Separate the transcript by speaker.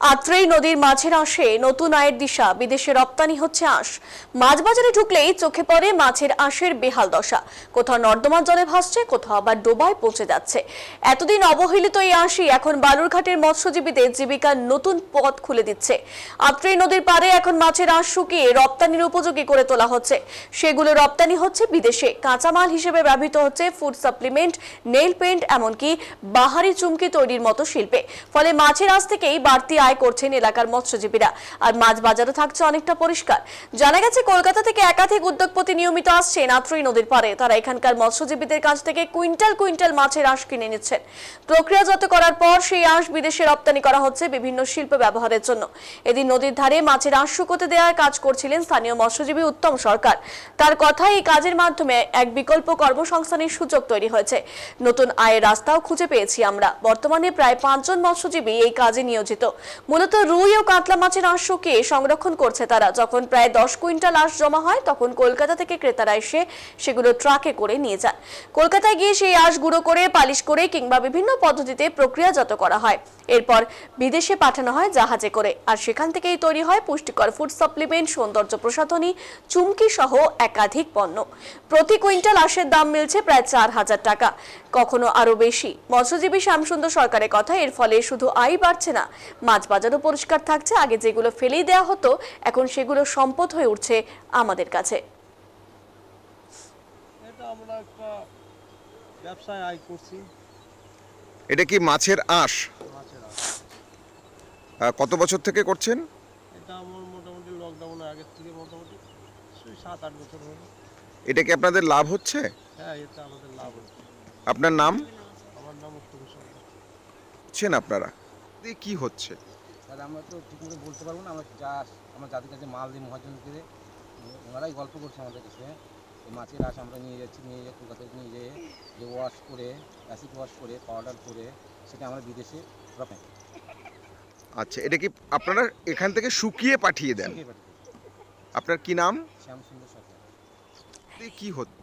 Speaker 1: আত্রেই নদীর মাছের আঁশে নতুন আয়ের দিশা, বিদেশে রপ্তানি হচ্ছে আঁশ। মাছ বাজারে ঢুকলেই চোখে পড়ে মাছের আঁশের বেহাল দশা। কোথাও নর্দমার জলে ভাসছে, কোথাও আবার ডোবায় পৌঁছে যাচ্ছে। এতদিন অবহেলিত এই আঁশই এখন বালুরঘাটের মৎস্যজীবীদের জীবিকার নতুন পথ খুলে দিচ্ছে। আত্রেই নদীর পাড়ে এখন মাছের আঁশ শুকিয়ে রপ্তানির উপযোগী করে তোলা হচ্ছে। সেগুলো রপ্তানি হচ্ছে বিদেশে। কাঁচামাল হিসেবে ব্যবহৃত হচ্ছে ফুড সাপ্লিমেন্ট নেইল পেন্ট, এমনকি বাহারি চুমকি তৈরির মতো শিল্পে। ফলে মাছের আঁশ থেকেই বাড়তি আয় করছেন এলাকার মৎস্যজীবীরা। আর মাছ বাজারও থাকছে অনেকটা পরিষ্কার। জানা গেছে, কলকাতা থেকে একাধিক উদ্যোগপতি নিয়মিত আসছেন আত্রই নদীর পারে তারা এখানকার মৎস্যজীবীদের কাছ থেকে কুইন্টাল কুইন্টাল মাছের আঁশ কিনে নিচ্ছেন। প্রক্রিয়াজাত করার পর সেই আঁশ বিদেশে রপ্তানি করা হচ্ছে বিভিন্ন শিল্প ব্যবহারের জন্য। এদিন নদীর ধারে মাছের আঁশ শুকোতে দেওয়ার কাজ করছিলেন স্থানীয় মৎস্যজীবী উত্তম সরকার। তার কথাই এই কাজের মাধ্যমে এক বিকল্প কর্মসংস্থানের সুযোগ তৈরি হয়েছে। নতুন আয়ের রাস্তাও খুঁজে পেয়েছি আমরা। বর্তমানে প্রায় পাঁচজন মৎস্যজীবী এই কাজে নিয়োজিত। মূলত রুই ও কাতলা মাছের আঁশকে সংরক্ষণ করছে তারা। যখন প্রায় দশ কুইন্টাল আঁশ জমা হয়, তখন কলকাতা থেকে ক্রেতারা এসে সেগুলো ট্রাকে করে নিয়ে যান কলকাতায় গিয়ে সেই আঁশ গুঁড়ো করে, পালিশ করে কিংবা বিভিন্ন পদ্ধতিতে প্রক্রিয়াজাত করা হয়। এরপর বিদেশে পাঠানো হয় জাহাজে করে। আর সেখান থেকেই তৈরি হয় পুষ্টিকর ফুড সাপ্লিমেন্ট সৌন্দর্য প্রসাধনী চুমকি সহ একাধিক পণ্য। প্রতি কুইন্টাল আঁশের দাম মিলছে প্রায় চার হাজার টাকা। কখনো আরও বেশি। মৎস্যজীবী শ্যামসুন্দর সরকারের কথা এর ফলে শুধু আয় বাড়ছে না মাছ বাজারও পরিষ্কার থাকছে। আগে যেগুলো ফেলেই দেওয়া হতো এখন সেগুলো সম্পদ হয়ে উঠছে আমাদের কাছে।
Speaker 2: এটা আমরা একটা ব্যবসায় আয় করছি।
Speaker 3: এটা কি মাছের আঁশ? কত বছর থেকে করছেন?
Speaker 2: এটা আমার মোটামুটি লকডাউনের আগের থেকে মোটামুটি সাত আট বছর হলো।
Speaker 3: এটা কি আপনাদের লাভ হচ্ছে?
Speaker 2: হ্যাঁ এতে আমাদের লাভ হচ্ছে।
Speaker 3: আপনার নাম?
Speaker 2: আমার নাম উত্তম সরকার
Speaker 3: আপনারা? কি হচ্ছে?
Speaker 4: তাহলে আমরা তো ঠিকমতো বলতে পারব না আমরা যা আমরা যাদের কাছে মাল দিই মহাজনকে ওনারাই গল্প করছে আমাদের কাছে। মাছের আশ আমরা নিয়ে যাচ্ছি নিয়ে যাই কলকাতায় নিয়ে যেয়ে যে ওয়াশ করে অ্যাসিড ওয়াশ করে পাউডার করে সেটা আমরা বিদেশে রপ্তানি
Speaker 3: আচ্ছা এটা কি আপনারা এখান থেকে শুকিয়ে পাঠিয়ে দেন? আপনার কি নাম? কি হচ্ছে